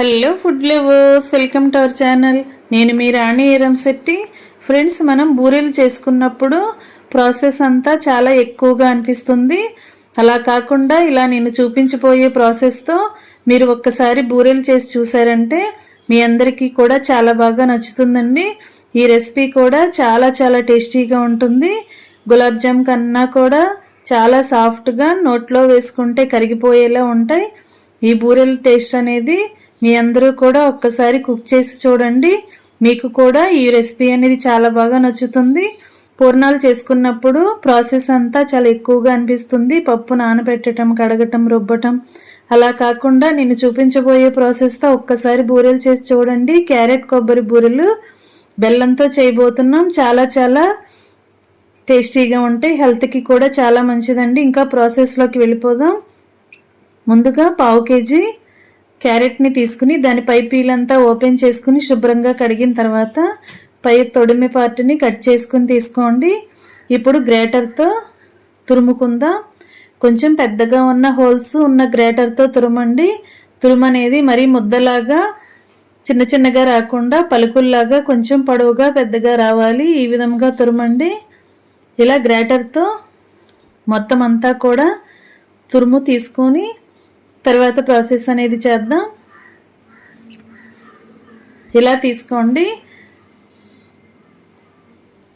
Hello food lovers welcome to our channel నేను మీ రాణి Shetty. Friends మనం బూరెలు చేసుకున్నప్పుడు ప్రాసెస్ అంతా చాలా ఎక్కువగా అనిపిస్తుంది. అలా కాకుండా ఇలా నేను చూపించిపోయే ప్రాసెస్తో మీరు ఒక్కసారి బూరెలు చేసి చూసారంటే మీ అందరికీ కూడా చాలా బాగా నచ్చుతుందండి. ఈ రెసిపీ కూడా చాలా చాలా టేస్టీగా ఉంటుంది. గులాబ్ జామ్ కన్నా కూడా చాలా సాఫ్ట్గా నోట్లో వేసుకుంటే కరిగిపోయేలా ఉంటాయి. ఈ బూరెల టేస్ట్ అనేది మీ అందరూ కూడా ఒక్కసారి కుక్ చేసి చూడండి. మీకు కూడా ఈ రెసిపీ అనేది చాలా బాగా నచ్చుతుంది. పూర్ణాలు చేసుకున్నప్పుడు ప్రాసెస్ అంతా చాలా ఎక్కువగా అనిపిస్తుంది. పప్పు నానబెట్టడం కడగటం రుబ్బటం. అలా కాకుండా నేను చూపించబోయే ప్రాసెస్తో ఒక్కసారి బూరెలు చేసి చూడండి. క్యారెట్ కొబ్బరి బూరెలు బెల్లంతో చేయబోతున్నాం. చాలా చాలా టేస్టీగా ఉంటాయి. హెల్త్కి కూడా చాలా మంచిదండి. ఇంకా ప్రాసెస్లోకి వెళ్ళిపోదాం. ముందుగా పావు కేజీ క్యారెట్ని తీసుకుని దాని పై పీలంతా ఓపెన్ చేసుకుని శుభ్రంగా కడిగిన తర్వాత పై తొడిమి పార్ట్ని కట్ చేసుకుని తీసుకోండి. ఇప్పుడు గ్రేటర్తో తురుముకుందాం. కొంచెం పెద్దగా ఉన్న హోల్స్ ఉన్న గ్రేటర్తో తురుమండి. తురుము అనేది మరీ ముద్దలాగా చిన్న చిన్నగా రాకుండా పలుకుల్లాగా కొంచెం పొడవుగా పెద్దగా రావాలి. ఈ విధంగా తురుమండి. ఇలా గ్రేటర్తో మొత్తం అంతా కూడా తురుము తీసుకొని తర్వాత ప్రాసెస్ అనేది చేద్దాం. ఇలా తీసుకోండి.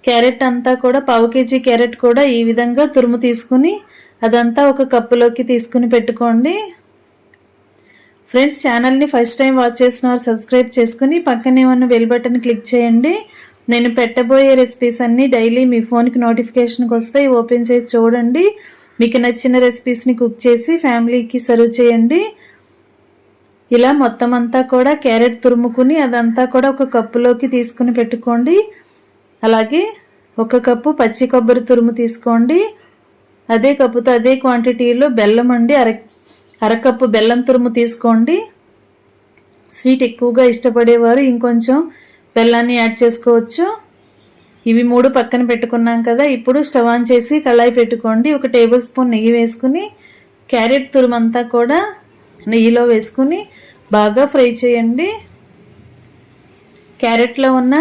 క్యారెట్ అంతా కూడా పావు కేజీ క్యారెట్ కూడా ఈ విధంగా తురుము తీసుకుని అదంతా ఒక కప్పులోకి తీసుకుని పెట్టుకోండి. ఫ్రెండ్స్ ఛానల్ని ఫస్ట్ టైం వాచ్ చేసిన వారు సబ్స్క్రైబ్ చేసుకుని పక్కనే ఉన్న బెల్ బటన్ క్లిక్ చేయండి. నేను పెట్టబోయే రెసిపీస్ అన్నీ డైలీ మీ ఫోన్కి నోటిఫికేషన్కి వస్తాయి. ఓపెన్ చేసి చూడండి. మీకు నచ్చిన రెసిపీస్ని కుక్ చేసి ఫ్యామిలీకి సర్వ్ చేయండి. ఇలా మొత్తం అంతా కూడా క్యారెట్ తురుముకుని అదంతా కూడా ఒక కప్పులోకి తీసుకుని పెట్టుకోండి. అలాగే ఒక కప్పు పచ్చి కొబ్బరి తురుము తీసుకోండి. అదే కప్పుతో అదే క్వాంటిటీలో బెల్లం అండి అర అరకప్పు బెల్లం తురుము తీసుకోండి. స్వీట్ ఎక్కువగా ఇష్టపడేవారు ఇంకొంచెం బెల్లాన్ని యాడ్ చేసుకోవచ్చు. ఇవి మూడు పక్కన పెట్టుకున్నాం కదా ఇప్పుడు స్టవ్ ఆన్ చేసి కళాయి పెట్టుకోండి. ఒక టేబుల్ స్పూన్ నెయ్యి వేసుకుని క్యారెట్ తురుమంతా కూడా నెయ్యిలో వేసుకుని బాగా ఫ్రై చేయండి. క్యారెట్లో ఉన్న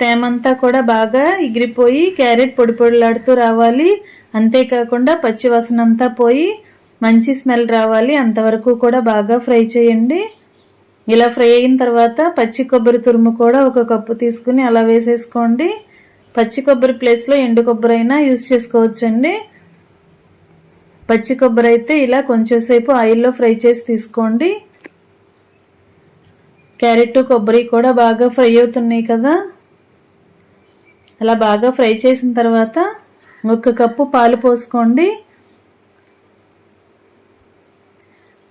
తేమంతా కూడా బాగా ఎగిరిపోయి క్యారెట్ పొడి పొడిలాడుతూ రావాలి. అంతేకాకుండా పచ్చివాసన అంతా పోయి మంచి స్మెల్ రావాలి. అంతవరకు కూడా బాగా ఫ్రై చేయండి. ఇలా ఫ్రై అయిన తర్వాత పచ్చి కొబ్బరి తురుము కూడా ఒక కప్పు తీసుకుని అలా వేసేసుకోండి. పచ్చి కొబ్బరి ప్లేస్లో ఎండు కొబ్బరి అయినా యూజ్ చేసుకోవచ్చండి. పచ్చి కొబ్బరి అయితే ఇలా కొంచెం సేపు ఆయిల్లో ఫ్రై చేసి తీసుకోండి. క్యారెట్ కొబ్బరి కూడా బాగా ఫ్రై అవుతున్నాయి కదా. అలా బాగా ఫ్రై చేసిన తర్వాత ఒక కప్పు పాలు పోసుకోండి.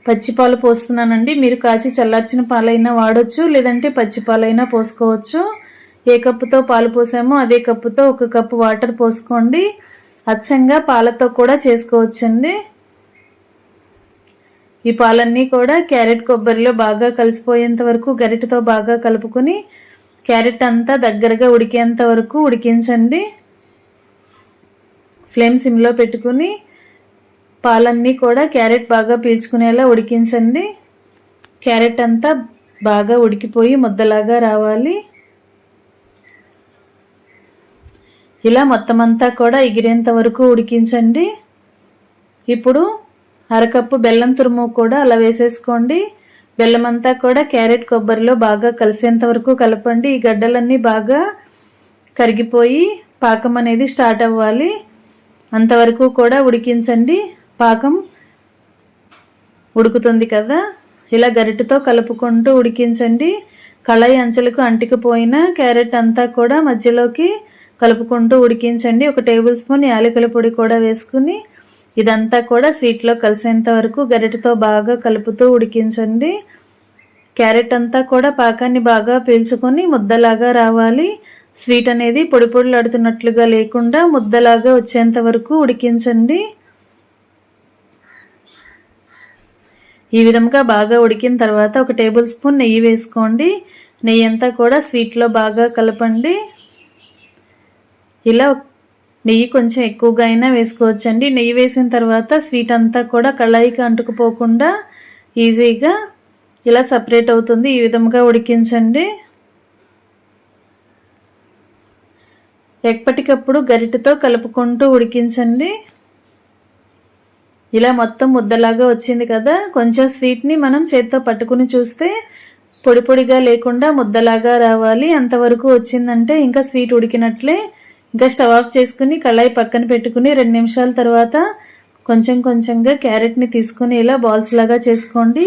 పచ్చి పాలు పోస్తున్నానండి. మీరు కాచి చల్లార్చిన పాలైనా వాడచ్చు లేదంటే పచ్చి పాలైనా పోసుకోవచ్చు. ఏ కప్పుతో పాలు పోసామో అదే కప్పుతో ఒక కప్పు వాటర్ పోసుకోండి. అచ్చంగా పాలతో కూడా చేసుకోవచ్చండి. ఈ పాలన్నీ కూడా క్యారెట్ కొబ్బరిలో బాగా కలిసిపోయేంత వరకు గరిటతో బాగా కలుపుకొని క్యారెట్ అంతా దగ్గరగా ఉడికేంత వరకు ఉడికించండి. ఫ్లేమ్ సిమ్లో పెట్టుకుని పాలన్నీ కూడా క్యారెట్ బాగా పీల్చుకునేలా ఉడికించండి. క్యారెట్ అంతా బాగా ఉడికిపోయి ముద్దలాగా రావాలి. ఇలా మొత్తం అంతా కూడా ఎగిరేంత వరకు ఉడికించండి. ఇప్పుడు అరకప్పు బెల్లం తురుము కూడా అలా వేసేసుకోండి. బెల్లం అంతా కూడా క్యారెట్ కొబ్బరిలో బాగా కలిసేంత వరకు కలపండి. ఈ గడ్డలన్నీ బాగా కరిగిపోయి పాకం అనేది స్టార్ట్ అవ్వాలి. అంతవరకు కూడా ఉడికించండి. పాకం ఉడుకుతుంది కదా. ఇలా గరిటతో కలుపుకుంటూ ఉడికించండి. కళాయి అంచెలకు అంటికిపోయిన క్యారెట్ అంతా కూడా మధ్యలోకి కలుపుకుంటూ ఉడికించండి. ఒక టేబుల్ స్పూన్ యాలకుల పొడి కూడా వేసుకుని ఇదంతా కూడా స్వీట్లో కలిసేంత వరకు గరిటతో బాగా కలుపుతూ ఉడికించండి. క్యారెట్ అంతా కూడా పాకాన్ని బాగా పీల్చుకొని ముద్దలాగా రావాలి. స్వీట్ అనేది పొడి పొడులాడుతున్నట్లుగా లేకుండా ముద్దలాగా వచ్చేంత వరకు ఉడికించండి. ఈ విధంగా బాగా ఉడికిన తర్వాత ఒక టేబుల్ స్పూన్ నెయ్యి వేసుకోండి. నెయ్యి అంతా కూడా స్వీట్లో బాగా కలపండి. ఇలా నెయ్యి కొంచెం ఎక్కువగా అయినా వేసుకోవచ్చండి. నెయ్యి వేసిన తర్వాత స్వీట్ అంతా కూడా కళాయికి అంటుకుపోకుండా ఈజీగా ఇలా సపరేట్ అవుతుంది. ఈ విధంగా ఉడికించండి. ఎప్పటికప్పుడు గరిటతో కలుపుకుంటూ ఉడికించండి. ఇలా మొత్తం ముద్దలాగా వచ్చింది కదా. కొంచెం స్వీట్ని మనం చేత్తో పట్టుకుని చూస్తే పొడి పొడిగా లేకుండా ముద్దలాగా రావాలి. అంతవరకు వచ్చిందంటే ఇంకా స్వీట్ ఉడికినట్లే ఇంకా స్టవ్ ఆఫ్ చేసుకుని కళాయి పక్కన పెట్టుకుని రెండు నిమిషాల తర్వాత కొంచెం కొంచెంగా క్యారెట్ని తీసుకుని ఇలా బాల్స్ లాగా చేసుకోండి.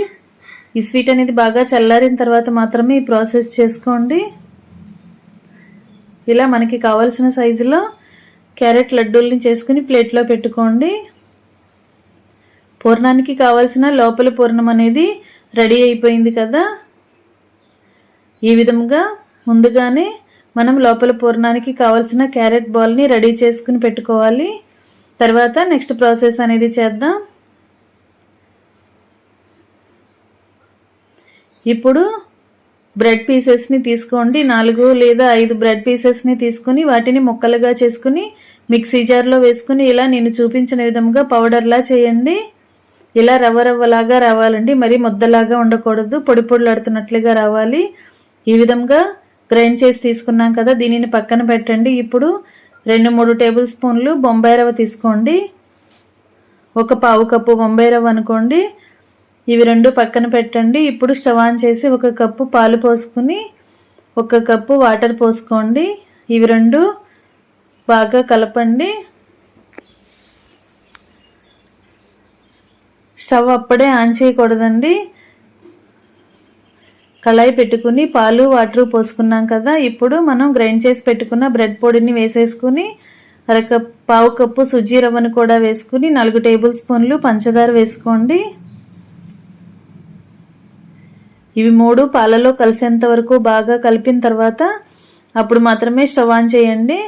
ఈ స్వీట్ అనేది బాగా చల్లారిన తర్వాత మాత్రమే ఈ ప్రాసెస్ చేసుకోండి. ఇలా మనకి కావాల్సిన సైజులో క్యారెట్ లడ్డూల్ని చేసుకుని ప్లేట్లో పెట్టుకోండి. పూర్ణానికి కావాల్సిన లోపల పూర్ణం అనేది రెడీ అయిపోయింది కదా. ఈ విధంగా ముందుగానే మనం లోపల పూర్ణానికి కావాల్సిన క్యారెట్ బాల్ని రెడీ చేసుకుని పెట్టుకోవాలి. తర్వాత నెక్స్ట్ ప్రాసెస్ అనేది చేద్దాం. ఇప్పుడు బ్రెడ్ పీసెస్ని తీసుకోండి. నాలుగు లేదా ఐదు బ్రెడ్ పీసెస్ని తీసుకుని వాటిని ముక్కలుగా చేసుకుని మిక్సీ జార్లో వేసుకుని ఇలా నేను చూపించిన విధంగా పౌడర్లా చేయండి. ఇలా రవ్వ రవ్వలాగా రావాలండి. మరి ముద్దలాగా ఉండకూడదు. పొడి పొడిలాడుతున్నట్లుగా రావాలి. ఈ విధంగా గ్రైండ్ చేసి తీసుకున్నాం కదా దీనిని పక్కన పెట్టండి. ఇప్పుడు రెండు మూడు టేబుల్ స్పూన్లు బొంబాయి రవ్వ తీసుకోండి. ఒక పావు కప్పు బొంబాయి రవ్వ అనుకోండి. ఇవి రెండు పక్కన పెట్టండి. ఇప్పుడు స్టవ్ ఆన్ చేసి ఒక కప్పు పాలు పోసుకుని ఒక కప్పు వాటర్ పోసుకోండి. ఇవి రెండు బాగా కలపండి. స్టవ్ అప్పుడే ఆన్ చేయకూడదండి. కళాయి పెట్టుకుని పాలు వాటర్ పోసుకున్నాం కదా ఇప్పుడు మనం గ్రైండ్ చేసి పెట్టుకున్న బ్రెడ్ పొడిని వేసేసుకుని అరక పావు కప్పు సుజీ రవ్వను కూడా వేసుకుని నాలుగు టేబుల్ స్పూన్లు పంచదార వేసుకోండి. ఇవి మూడు పాలలో కలిసేంత వరకు బాగా కలిపిన తర్వాత అప్పుడు మాత్రమే స్టవ్ ఆన్ చేయండి.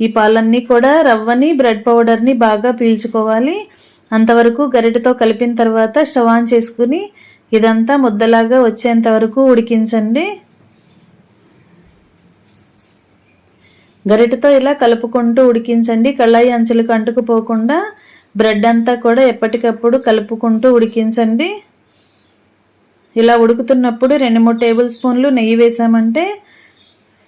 ఈ పాలన్నీ కూడా రవ్వని బ్రెడ్ పౌడర్ని బాగా పీల్చుకోవాలి. అంతవరకు గరిటెతో కలిపిన తర్వాత స్టవ్ ఆన్ చేసుకుని ఇదంతా ముద్దలాగా వచ్చేంత వరకు ఉడికించండి. గరిటతో ఇలా కలుపుకుంటూ ఉడికించండి. కళాయి అంచులకు అంటుకుపోకుండా బ్రెడ్ అంతా కూడా ఎప్పటికప్పుడు కలుపుకుంటూ ఉడికించండి. ఇలా ఉడుకుతున్నప్పుడు రెండు మూడు టేబుల్ స్పూన్లు నెయ్యి వేసామంటే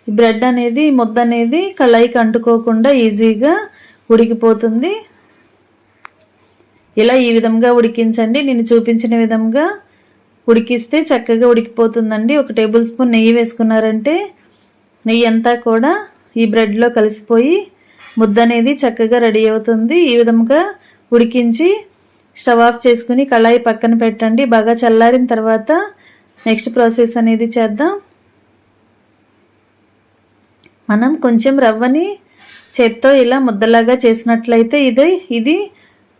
బ్రెడ్ అనేది ముద్ద అనేది కళాయికి అంటుకోకుండా ఈజీగా ఉడికిపోతుంది. ఇలా ఈ విధంగా ఉడికించండి. నేను చూపించిన విధంగా ఉడికిస్తే చక్కగా ఉడికిపోతుందండి. ఒక టేబుల్ స్పూన్ నెయ్యి వేసుకున్నారంటే నెయ్యి అంతా కూడా ఈ బ్రెడ్లో కలిసిపోయి ముద్ద అనేది చక్కగా రెడీ అవుతుంది. ఈ విధంగా ఉడికించి స్టవ్ ఆఫ్ చేసుకుని కళాయి పక్కన పెట్టండి. బాగా చల్లారిన తర్వాత నెక్స్ట్ ప్రాసెస్ అనేది చేద్దాం. మనం కొంచెం రవ్వని చేత్తో ఇలా ముద్దలాగా చేసినట్లయితే ఇది ఇది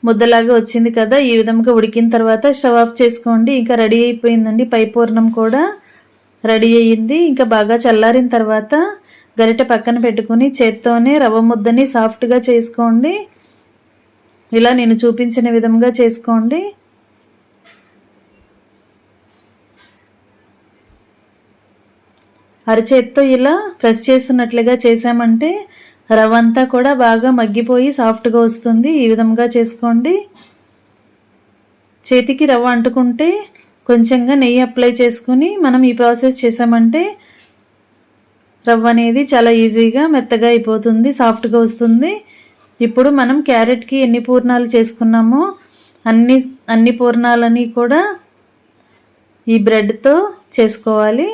ముద్దలాగా వచ్చింది కదా ఈ విధంగా ఉడికిన తర్వాత స్టవ్ ఆఫ్ చేసుకోండి. ఇంకా రెడీ అయిపోయిందండి. పై పూర్ణం కూడా రెడీ అయ్యింది. ఇంకా బాగా చల్లారిన తర్వాత గరిటె పక్కన పెట్టుకుని చేత్తోనే రవ్వ ముద్దని సాఫ్ట్గా చేసుకోండి. ఇలా నేను చూపించిన విధంగా చేసుకోండి. అరచేత్తో ఇలా ప్రెస్ చేస్తున్నట్లుగా చేసామంటే రవ్వ అంతా కూడా బాగా మగ్గిపోయి సాఫ్ట్గా వస్తుంది. ఈ విధంగా చేసుకోండి. చేతికి రవ్వ అంటుకుంటే కొంచెంగా నెయ్యి అప్లై చేసుకుని మనం ఈ ప్రాసెస్ చేసామంటే రవ్వ అనేది చాలా ఈజీగా మెత్తగా అయిపోతుంది సాఫ్ట్గా వస్తుంది. ఇప్పుడు మనం క్యారెట్కి ఎన్ని పూర్ణాలు చేసుకున్నామో అన్ని అన్ని పూర్ణాలని కూడా ఈ బ్రెడ్తో చేసుకోవాలి.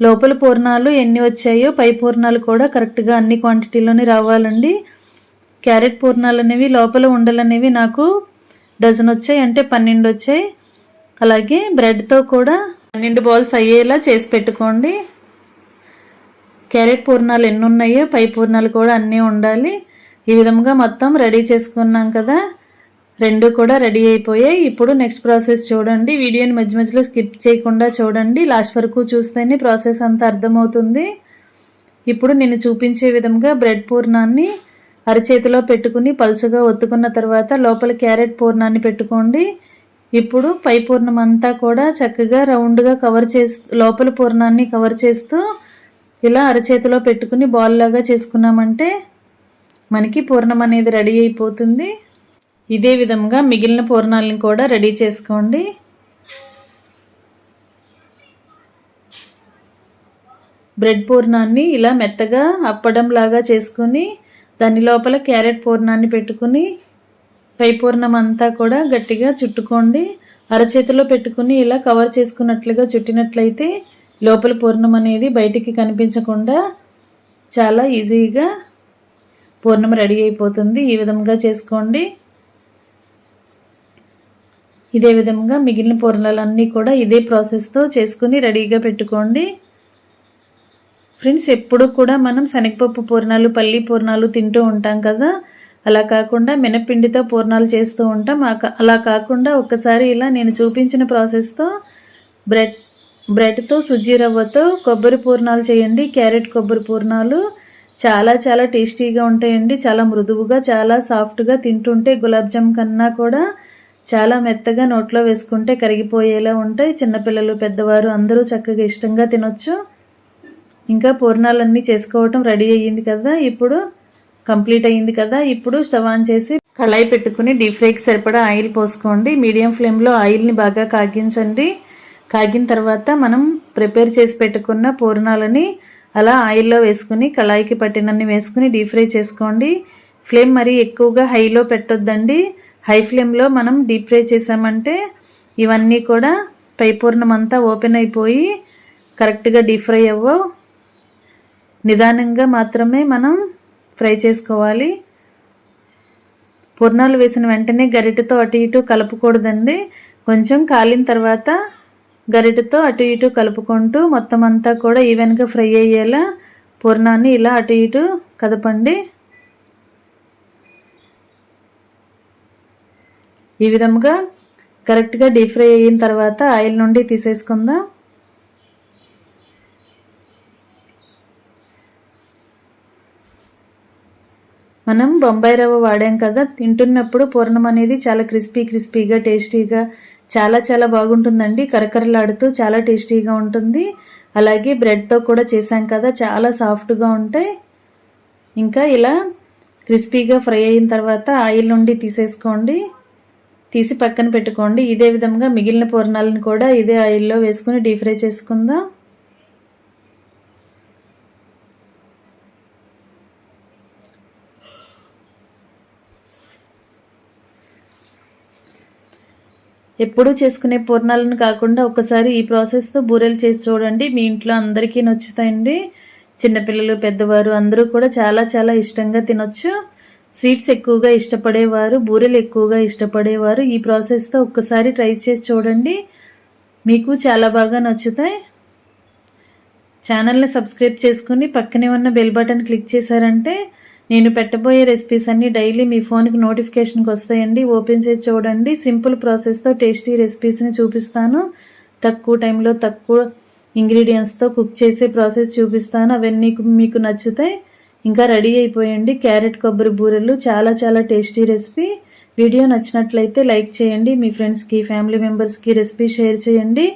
లోపల పూర్ణాలు ఎన్ని వచ్చాయో పై పూర్ణాలు కూడా కరెక్ట్గా అన్ని క్వాంటిటీలోనే రావాలండి. క్యారెట్ పూర్ణాలు అనేవి లోపల ఉండలనేవి నాకు డజన్ వచ్చాయి అంటే పన్నెండు వచ్చాయి. అలాగే బ్రెడ్తో కూడా పన్నెండు బాల్స్ అయ్యేలా చేసి పెట్టుకోండి. క్యారెట్ పూర్ణాలు ఎన్ని ఉన్నాయో పై పూర్ణాలు కూడా అన్నీ ఉండాలి. ఈ విధంగా మొత్తం రెడీ చేసుకున్నాం కదా. రెండు కూడా రెడీ అయిపోయాయి. ఇప్పుడు నెక్స్ట్ ప్రాసెస్ చూడండి. వీడియోని మధ్య మధ్యలో స్కిప్ చేయకుండా చూడండి. లాస్ట్ వరకు చూస్తేనే ప్రాసెస్ అంతా అర్థమవుతుంది. ఇప్పుడు నేను చూపించే విధంగా బ్రెడ్ పూర్ణాన్ని అరచేతిలో పెట్టుకుని పలుచగా ఒత్తుకున్న తర్వాత లోపల క్యారెట్ పూర్ణాన్ని పెట్టుకోండి. ఇప్పుడు పై పూర్ణం అంతా కూడా చక్కగా రౌండ్గా కవర్ చేస్తూ లోపల పూర్ణాన్ని కవర్ చేస్తూ ఇలా అరచేతిలో పెట్టుకుని బాల్ లాగా చేసుకున్నామంటే మనకి పూర్ణం అనేది రెడీ అయిపోతుంది. ఇదే విధంగా మిగిలిన పూర్ణాలను కూడా రెడీ చేసుకోండి. బ్రెడ్ పూర్ణాన్ని ఇలా మెత్తగా అప్పడం లాగా చేసుకుని దాని లోపల క్యారెట్ పూర్ణాన్ని పెట్టుకుని పై పూర్ణం అంతా కూడా గట్టిగా చుట్టుకోండి. అరచేతిలో పెట్టుకుని ఇలా కవర్ చేసుకున్నట్లుగా చుట్టినట్లయితే లోపల పూర్ణం అనేది బయటికి కనిపించకుండా చాలా ఈజీగా పూర్ణం రెడీ అయిపోతుంది. ఈ విధంగా చేసుకోండి. ఇదే విధంగా మిగిలిన పూర్ణాలన్నీ కూడా ఇదే ప్రాసెస్తో చేసుకుని రెడీగా పెట్టుకోండి. ఫ్రెండ్స్ ఎప్పుడు కూడా మనం శనగపప్పు పూర్ణాలు పల్లి పూర్ణాలు తింటూ ఉంటాం కదా. అలా కాకుండా మినపిండితో పూర్ణాలు చేస్తూ ఉంటాం. అలా కాకుండా ఒక్కసారి ఇలా నేను చూపించిన ప్రాసెస్తో బ్రెడ్ బ్రెడ్తో సుజీ రవ్వతో కొబ్బరి పూర్ణాలు చేయండి. క్యారెట్ కొబ్బరి పూర్ణాలు చాలా చాలా టేస్టీగా ఉంటాయండి. చాలా మృదువుగా చాలా సాఫ్ట్గా తింటుంటే గులాబ్ జామ్ కన్నా కూడా చాలా మెత్తగా నోట్లో వేసుకుంటే కరిగిపోయేలా ఉంటాయి. చిన్నపిల్లలు పెద్దవారు అందరూ చక్కగా ఇష్టంగా తినొచ్చు. ఇంకా పూర్ణాలన్నీ చేసుకోవటం రెడీ అయ్యింది కదా. ఇప్పుడు కంప్లీట్ అయ్యింది కదా. ఇప్పుడు స్టవ్ ఆన్ చేసి కళాయి పెట్టుకుని డీప్ ఫ్రైకి సరిపడా ఆయిల్ పోసుకోండి. మీడియం ఫ్లేమ్లో ఆయిల్ని బాగా కాగించండి. కాగిన తర్వాత మనం ప్రిపేర్ చేసి పెట్టుకున్న పూర్ణాలని అలా ఆయిల్లో వేసుకుని కళాయికి పట్టినన్ని వేసుకుని డీప్ ఫ్రై చేసుకోండి. ఫ్లేమ్ మరీ ఎక్కువగా హైలో పెట్టొద్దండి. హై ఫ్లేమ్లో మనం డీప్ ఫ్రై చేసామంటే ఇవన్నీ కూడా పైపూర్ణం అంతా ఓపెన్ అయిపోయి కరెక్ట్గా డీప్ ఫ్రై అవ్వవు. నిదానంగా మాత్రమే మనం ఫ్రై చేసుకోవాలి. పూర్ణాలు వేసిన వెంటనే గరిటెతో అటు ఇటు కలపకూడదండి. కొంచెం కాలిన తర్వాత గరిటెతో అటు ఇటు కలుపుకుంటూ మొత్తం అంతా కూడా ఈవెన్గా ఫ్రై అయ్యేలా పూర్ణాన్ని ఇలా అటు ఇటు కదపండి. ఈ విధంగా కరెక్ట్గా డీప్ ఫ్రై అయిన తర్వాత ఆయిల్ నుండి తీసేసుకుందాం. మనం బొంబాయి రవ్వ వాడాం కదా తింటున్నప్పుడు పూర్ణం అనేది చాలా క్రిస్పీ క్రిస్పీగా టేస్టీగా చాలా చాలా బాగుంటుందండి. కరకరలాడుతూ చాలా టేస్టీగా ఉంటుంది. అలాగే బ్రెడ్తో కూడా చేసాం కదా చాలా సాఫ్ట్గా ఉంటాయి. ఇంకా ఇలా క్రిస్పీగా ఫ్రై అయిన తర్వాత ఆయిల్ నుండి తీసేసుకోండి. తీసి పక్కన పెట్టుకోండి. ఇదే విధంగా మిగిలిన పూర్ణాలను కూడా ఇదే ఆయిల్లో వేసుకుని డీప్ ఫ్రై చేసుకుందాం. ఎప్పుడూ చేసుకునే పూర్ణాలను కాకుండా ఒకసారి ఈ ప్రాసెస్తో బూరెలు చేసి చూడండి. మీ ఇంట్లో అందరికీ నచ్చుతాయండి. చిన్నపిల్లలు పెద్దవారు అందరూ కూడా చాలా చాలా ఇష్టంగా తినొచ్చు. స్వీట్స్ ఎక్కువగా ఇష్టపడేవారు బూరెలు ఎక్కువగా ఇష్టపడేవారు. ఈ ప్రాసెస్తో ఒక్కసారి ట్రై చేసి చూడండి. మీకు చాలా బాగా నచ్చుతాయి. ఛానల్ని సబ్స్క్రైబ్ చేసుకుని పక్కనే ఉన్న బెల్ బటన్ క్లిక్ చేశారంటే నేను పెట్టబోయే రెసిపీస్ అన్నీ డైలీ మీ ఫోన్కి నోటిఫికేషన్కి వస్తాయండి. ఓపెన్ చేసి చూడండి. సింపుల్ ప్రాసెస్తో టేస్టీ రెసిపీస్ని చూపిస్తాను. తక్కువ టైంలో తక్కువ ఇంగ్రీడియంట్స్తో కుక్ చేసే ప్రాసెస్ చూపిస్తాను. అవన్నీ మీకు నచ్చుతాయి. ఇంకా రెడీ అయిపోయండి క్యారెట్ కొబ్బరి బూరెలు. చాలా చాలా టేస్టీ రెసిపీ. వీడియో నచ్చినట్లయితే లైక్ చేయండి మీ ఫ్రెండ్స్కి ఫ్యామిలీ మెంబర్స్కి రెసిపీ షేర్ చేయండి.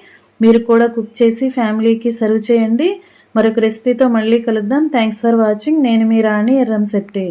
మీరు కూడా కుక్ చేసి ఫ్యామిలీకి సర్వ్ చేయండి. మరొక రెసిపీతో మళ్ళీ కలుద్దాం. Thanks for watching. నేను మీ రాణి ఎర్రంశెట్టి